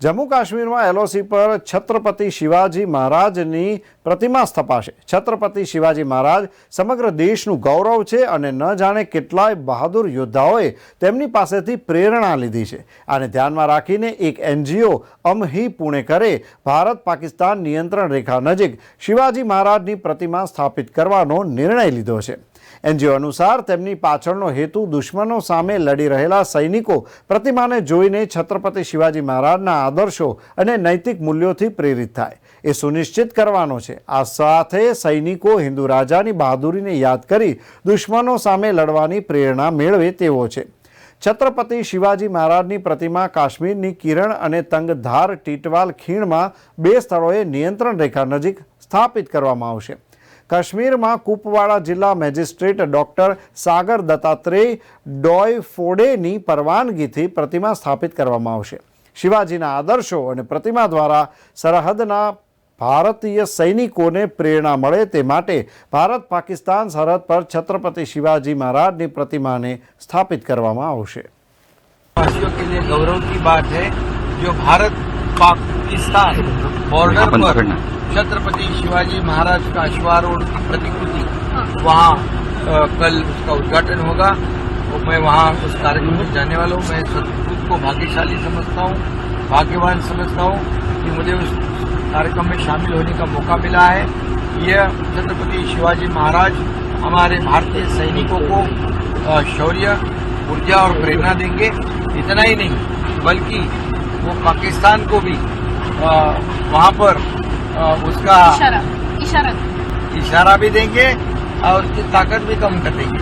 જમ્મુ કાશ્મીરમાં એલઓસી પર છત્રપતિ શિવાજી મહારાજની પ્રતિમા સ્થપાશે. છત્રપતિ શિવાજી મહારાજ સમગ્ર દેશનું ગૌરવ છે અને ન જાણે કેટલાય બહાદુર યોદ્ધાઓએ તેમની પાસેથી પ્રેરણા લીધી છે. આને ધ્યાનમાં રાખીને એક એનજીઓ અમહી પુણેકરે ભારત પાકિસ્તાન નિયંત્રણ રેખા નજીક શિવાજી મહારાજની પ્રતિમા સ્થાપિત કરવાનો નિર્ણય લીધો છે. એનજીઓ અનુસાર તેમની પાછળનો હેતુ દુશ્મનો સામે લડી રહેલા સૈનિકો પ્રતિમાને જોઈને છત્રપતિ શિવાજી મહારાજના આદર્શો અને નૈતિક મૂલ્યોથી પ્રેરિત થાય. એ સુનિશ્ચિત કરવાનો છે. આ સાથે સૈનિકો હિન્દુ રાજાની બહાદુરીને યાદ કરી દુશ્મનો સામે લડવાની પ્રેરણા મેળવે તેવો છે. છત્રપતિ શિવાજી મહારાજની પ્રતિમા કાશ્મીરની કિરણ અને તંગધાર ટીટવાલ ખીણમાં બે સ્થળોએ નિયંત્રણ રેખા નજીક સ્થાપિત કરવામાં આવશે. કાશ્મીરમાં કુપવાડા જિલ્લા મેજિસ્ટ્રેટ ડોક્ટર સાગર દત્તાત્રેય ડોય ફોડેની પરવાનગીથી પ્રતિમા સ્થાપિત કરવામાં આવશે. શિવાજીના આદર્શો અને પ્રતિમા દ્વારા સરહદના ભારતીય સૈનિકોને પ્રેરણા મળે તે માટે ભારત પાકિસ્તાન સરહદ પર છત્રપતિ શિવાજી મહારાજની પ્રતિમાને સ્થાપિત કરવામાં આવશે. ગૌરવ કી બાત હૈ જો ભારત पाकिस्तान बॉर्डर पर छत्रपति शिवाजी महाराज का अश्वारोड की प्रतिकृति। वहाँ कल उसका उद्घाटन होगा और मैं वहाँ उस कार्यक्रम में जाने वाला हूँ। मैं खुद को भाग्यशाली समझता हूँ भाग्यवान समझता हूँ कि मुझे उस कार्यक्रम में शामिल होने का मौका मिला है। यह छत्रपति शिवाजी महाराज हमारे भारतीय सैनिकों को शौर्य ऊर्जा और प्रेरणा देंगे। इतना ही नहीं बल्कि वो पाकिस्तान को भी अ, वहाँ पर अ, उसका इशारा इशारा इशारा भी देंगे और उसकी ताकत भी कम कर देंगे